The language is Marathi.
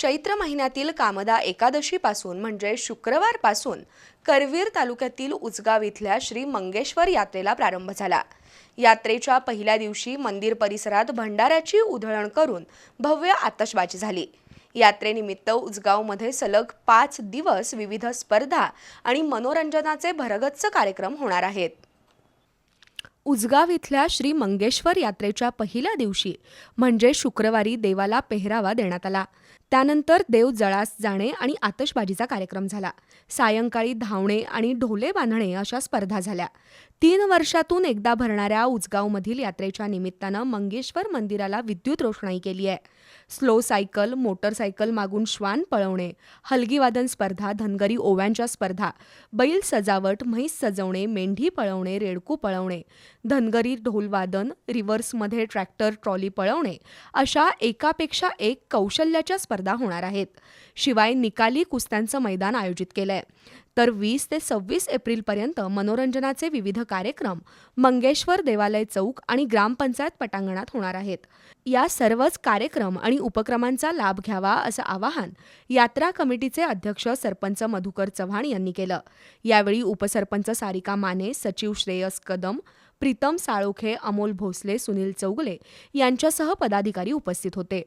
चैत्र महिन्यातील कामदा एकादशीपासून म्हणजे शुक्रवारपासून करवीर तालुक्यातील उचगाव इथल्या श्री मंगेश्वर यात्रेला प्रारंभ झाला. यात्रेच्या पहिल्या दिवशी मंदिर परिसरात भंडाऱ्याची उधळण करून भव्य आतषबाजी झाली. यात्रेनिमित्त उचगावमध्ये सलग पाच दिवस विविध स्पर्धा आणि मनोरंजनाचे भरगच्च कार्यक्रम होणार आहेत. उजगाव इथल्या श्री मंगेश्वर यात्रेच्या पहिल्या दिवशी म्हणजे शुक्रवारी देवाला पेहरावा देण्यात आला. त्यानंतर देव जळास जाणे आणि आतषबाजीचा कार्यक्रम झाला. सायंकाळी धावणे आणि ढोले बांधणे अशा स्पर्धा झाल्या. तीन वर्षातून एकदा भरणाऱ्या उजगावमधील यात्रेच्या निमित्तानं मंगेश्वर मंदिराला विद्युत रोषणाई केली आहे. स्लो सायकल मोटरसायकल मागून श्वान पळवणे हलगीवादन स्पर्धा धनगरी ओव्यांच्या स्पर्धा बैल सजावट म्हैस सजवणे मेंढी पळवणे रेडकू पळवणे धनगरी ढोलवादन रिव्हर्समध्ये ट्रॅक्टर ट्रॉली पळवणे अशा एकापेक्षा एक कौशल्याच्या स्पर्धा होणार आहेत. शिवाय निकाली कुस्त्यांचं मैदान आयोजित केलंय. तर वीस ते सव्वीस एप्रिलपर्यंत मनोरंजनाचे विविध कार्यक्रम मंगेश्वर देवालय चौक आणि ग्रामपंचायत पटांगणात होणार आहेत. या सर्वच कार्यक्रम आणि उपक्रमांचा लाभ घ्यावा असं आवाहन यात्रा कमिटीचे अध्यक्ष सरपंच मधुकर चव्हाण यांनी केलं. यावेळी उपसरपंच सारिका माने सचिव श्रेयस कदम प्रीतम साळोखे अमोल भोसले सुनील चौगले यांच्यासह पदाधिकारी उपस्थित होते.